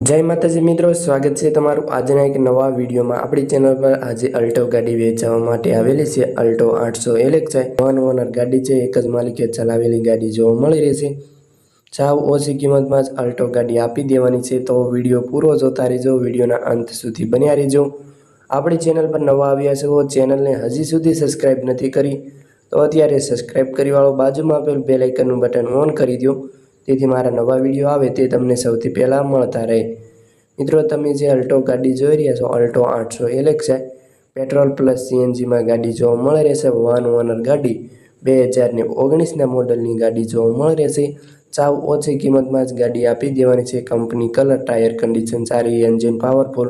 જય માતાજી મિત્રો, સ્વાગત છે તમારું આજના એક નવા વિડીયોમાં. આપણી ચેનલ પર આજે અલ્ટો ગાડી વેચવા માટે આવેલી છે, અલ્ટો આઠસો એલેક્સાઈ વન ઓનર ગાડી છે, એક જ માલિકે ચલાવેલી ગાડી જોવા મળી રહેશે સાવ ઓછી કિંમતમાં જ અલ્ટો ગાડી આપી દેવાની છે, તો વીડિયો પૂરો જોતા રહેજો, વિડીયોના અંત સુધી બન્યા રહેજો. આપણી ચેનલ પર નવા આવ્યા છો, ચેનલને હજી સુધી સબસ્ક્રાઈબ નથી કરી, તો અત્યારે સબસ્ક્રાઇબ કરી વાળો બાજુમાં આપેલ બેલાઇકનનું બટન ઓન કરી દો તેથી મારા નવા વીડિયો આવે તે તમને સૌથી પહેલાં મળતા રહે. મિત્રો, તમે જે અલ્ટો ગાડી જોઈ રહ્યા છો, અલ્ટો આઠસો એલેક્સા પેટ્રોલ પ્લસ સીએનજીમાં ગાડી જોવા મળે રહેશે. વન ઓનર ગાડી બે હજારને ઓગણીસના મોડલની ગાડી જોવા મળે રહેશે. સાવ ઓછી કિંમતમાં જ ગાડી આપી દેવાની છે. કંપની કલર, ટાયર કન્ડિશન સારી, એન્જિન પાવરફુલ.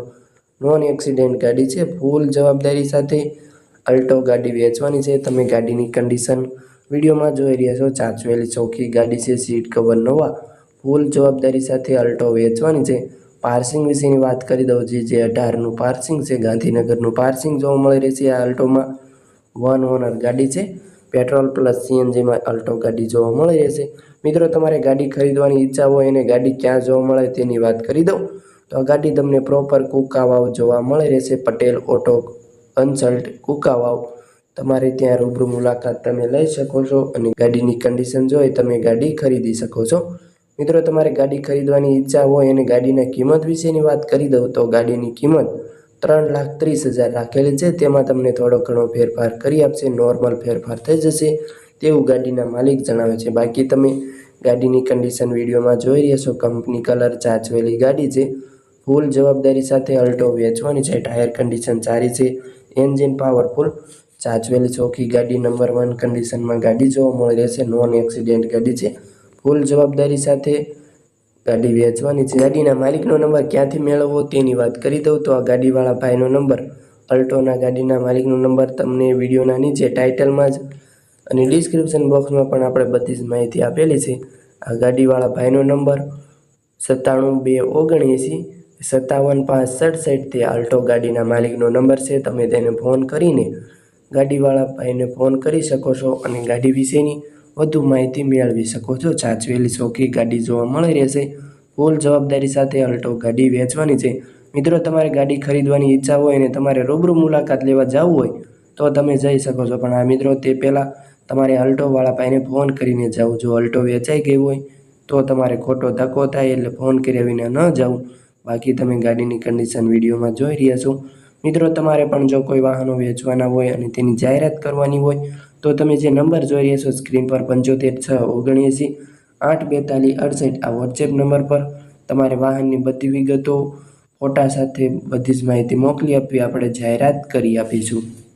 નોન એક્સિડન્ટ ગાડી છે. ફૂલ જવાબદારી સાથે અલ્ટો ગાડી વેચવાની છે. તમે ગાડીની કન્ડિશન વિડીયોમાં જોઈ રહ્યા છો, ચાંચવેલી ચોખ્ખી ગાડી છે, સીટ કવર નવા. ફૂલ જવાબદારી સાથે અલ્ટો વેચવાની છે. પાર્સિંગ વિશેની વાત કરી દઉં જે જે અઢારનું પાર્સિંગ છે, ગાંધીનગરનું પાર્સિંગ જોવા મળી રહેશે આ અલ્ટોમાં. વન ઓનર ગાડી છે, પેટ્રોલ પ્લસ સીએનજીમાં અલ્ટો ગાડી જોવા મળી રહેશે મિત્રો, તમારે ગાડી ખરીદવાની ઈચ્છા હોય અને ગાડી ક્યાં જોવા મળે તેની વાત કરી દઉં. તો આ ગાડી તમને પ્રોપર કુકાવાવ જોવા મળી રહેશે, પટેલ ઓટો કન્સલ્ટ કુકાવાવ તમારે ત્યાં રૂબરૂ મુલાકાત તમે લઈ શકો છો અને ગાડીની કન્ડિશન જોઈ તમે ગાડી ખરીદી શકો છો. મિત્રો, તમારે ગાડી ખરીદવાની ઈચ્છા હોય અને ગાડીના કિંમત વિશેની વાત કરી દઉં તો ગાડીની કિંમત ત્રણ લાખ ત્રીસ હજાર રાખેલી છે. તેમાં તમને થોડો ઘણો ફેરફાર કરી આપશે, નોર્મલ ફેરફાર થઈ જશે તેવું ગાડીના માલિક જણાવે છે. બાકી તમે ગાડીની કન્ડિશન વિડીયોમાં જોઈ રહ્યા છો, કંપની કલર ચાચવેલી ગાડી છે. ફૂલ જવાબદારી સાથે અલ્ટો વેચવાની છે, ટાયર કન્ડિશન સારી છે, એન્જિન પાવરફુલ ચાચવેલી ચોખ્ખી ગાડી નંબર વન કન્ડિશનમાં ગાડી જોવા મળી રહેશે. નોન એક્સિડન્ટ ગાડી છે. ફૂલ જવાબદારી સાથે ગાડી વેચવાની છે. ગાડીના માલિકનો નંબર ક્યાંથી મેળવવો તેની વાત કરી દઉં તો આ ગાડીવાળા ભાઈનો નંબર. અલ્ટોના ગાડીના માલિકનો નંબર તમને વિડીયોના નીચે ટાઇટલમાં જ અને ડિસ્ક્રિપ્શન બોક્સમાં પણ આપણે બધી જ માહિતી આપેલી છે. આ ગાડીવાળા ભાઈનો નંબર સત્તાણું બે ઓગણએંસી સત્તાવન પાંચ સડસઠ તે આલ્ટો ગાડીના માલિકનો નંબર છે. તમે તેને ફોન કરીને ગાડીવાળા ભાઈને ફોન કરી શકો છો અને ગાડી વિશેની વધુ માહિતી મેળવી શકો છો. સાચવેલી ચોખ્ખી ગાડી જોવા મળી રહેશે. ફૂલ જવાબદારી સાથે અલ્ટો ગાડી વેચવાની છે. મિત્રો, તમારે ગાડી ખરીદવાની ઈચ્છા હોય અને તમારે રૂબરૂ મુલાકાત લેવા જવું હોય તો તમે જઈ શકો છો. પણ આ મિત્રો, તે પહેલાં તમારે અલ્ટોવાળા ભાઈને ફોન કરીને જવું. જો અલ્ટો વેચાઈ ગઈ હોય તો તમારે ખોટો ધક્કો થાય એટલે ફોન કર્યા વિના ન જવું. બાકી તમે ગાડીની કન્ડિશન વિડીયોમાં જોઈ રહ્યા છો. મિત્રો, તમારે પણ જો કોઈ વાહનો વેચવાના હોય અને તેની જાહેરાત કરવાની હોય, તો તમે જે નંબર જોઈ રહ્યા છો સ્ક્રીન પર પંચોતેર છ ઓગણએંસી આઠ બેતાલીસ અડસઠ આ વોટ્સએપ નંબર પર તમારે વાહનની બધી વિગતો, ફોટા સાથે બધી જ માહિતી મોકલી આપવી, આપણે જાહેરાત કરી આપીશું.